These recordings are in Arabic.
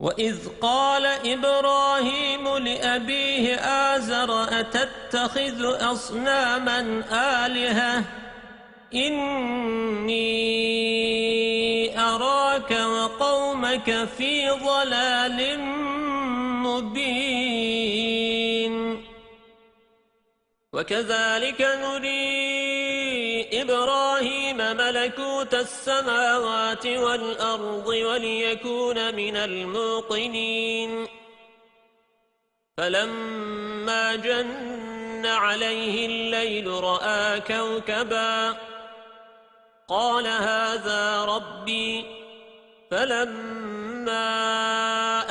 وَإِذْ قَالَ إِبْرَاهِيمُ لِأَبِيهِ آزَرَ أَتَتَّخِذُ أَصْنَامًا آلِهَةً؟ إِنِّي أَرَاكَ وَقَوْمَكَ فِي ضَلَالٍ مُبِينٍ. وَكَذَلِكَ نُرِي إبراهيم ملكوت السماوات والأرض وليكون من الموقنين. فلما جن عليه الليل رأى كوكبا قال هذا ربي. فلما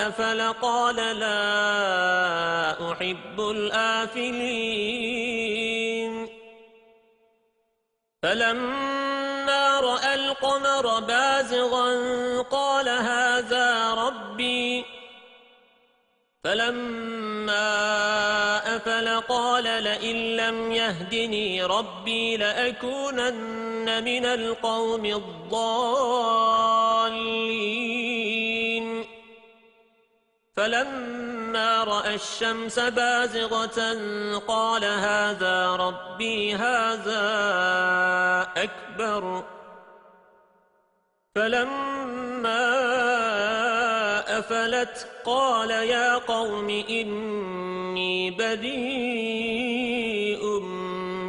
أفل قال لا أحب الآفلين. فلما رأى القمر بازغا قال هذا ربي. فلما أفل قال لئن لم يهدني ربي لأكونن من القوم الضالين. فلما رأى الشمس بازغة قال هذا ربي هذا أكبر فلما أفلت قال يا قوم إني بديء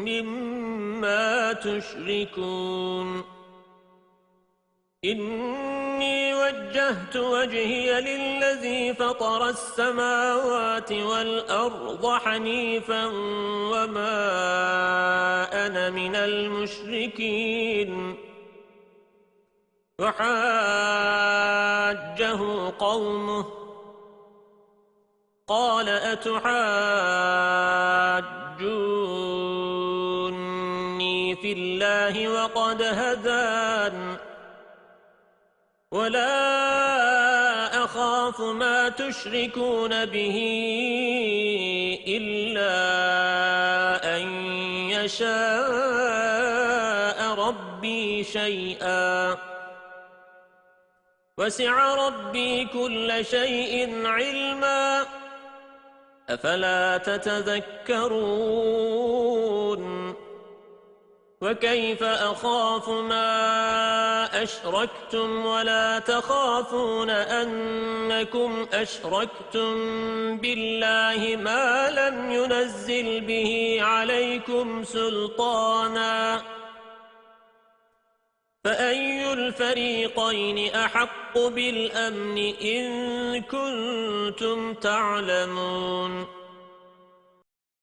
مما تشركون إني وجهت وجهي للذي فطر السماوات والأرض حنيفا وما أنا من المشركين وحاجه قومه قال أتحاجوني في الله وقد هدان ولا أخاف ما تشركون به إلا أن يشاء ربي شيئا. وسع ربي كل شيء علما. أفلا تتذكرون؟ وكيف أخاف ما أشركتم ولا تخافون أنكم أشركتم بالله ما لم ينزل به عليكم سلطانا فأي الفريقين أحق بالأمن إن كنتم تعلمون